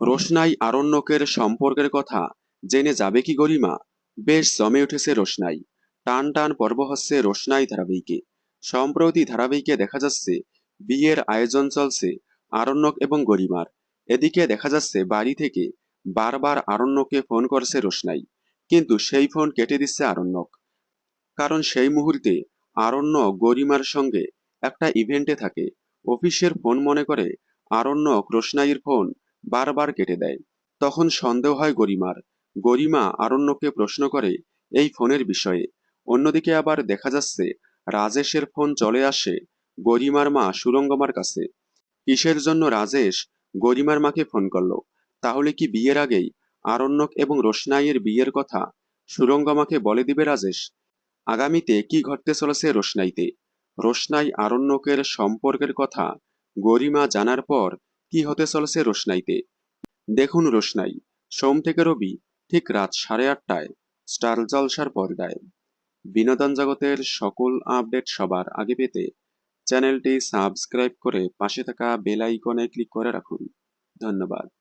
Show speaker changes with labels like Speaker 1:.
Speaker 1: রোশনাই আরণ্যকের সম্পর্কের কথা জেনে যাবে কি গরিমা? বেশ জমে উঠেছে রোশনাই। টান টান পর্ব হচ্ছে রোশনাই ধারাবাহিকে। সম্প্রতি ধারাবাহিকে দেখা যাচ্ছে, বিয়ের আয়োজন চলছে আরণ্যক এবং গরিমার। এদিকে দেখা যাচ্ছে, বাড়ি থেকে বারবার আরণ্যকে ফোন করছে রোশনাই। কিন্তু সেই ফোন কেটে দিচ্ছে আরণ্যক। কারণ সেই মুহূর্তে আরণ্য গরিমার সঙ্গে একটা ইভেন্টে থাকে। অফিসের ফোন মনে করে আরণ্যক রোশনাইয়ের ফোন বারবার কেটে দেয়। তখন সন্দেহ হয় গরিমার। গরিমা আরণ্যকে প্রশ্ন করে এই ফোনের বিষয়ে। অন্যদিকে আবার দেখা যাচ্ছে, রাজেশের ফোন চলে আসে গরিমার মা সুরঙ্গমার কাছে। কিসের জন্য রাজেশ গরিমার মাকে ফোন করল? তাহলে কি বিয়ের আগেই আরণ্যক এবং রোশনাইয়ের বিয়ের কথা সুরঙ্গমাকে বলে দিবে রাজেশ? আগামীতে কি ঘটতে চলেছে রোশনাইতে? রোশনাই আরণ্যকের সম্পর্কের কথা গরিমা জানার পর কি হতে চলেছে রোশনাইতে? দেখুন রোশনাই, সোম থেকে রবি, ঠিক রাত সাড়ে আটটায় স্টার জলসার পর্দায়। বিনোদন জগতের সকল আপডেট সবার আগে পেতে চ্যানেলটি সাবস্ক্রাইব করে পাশে থাকা বেল আইকনে ক্লিক করে রাখুন। ধন্যবাদ।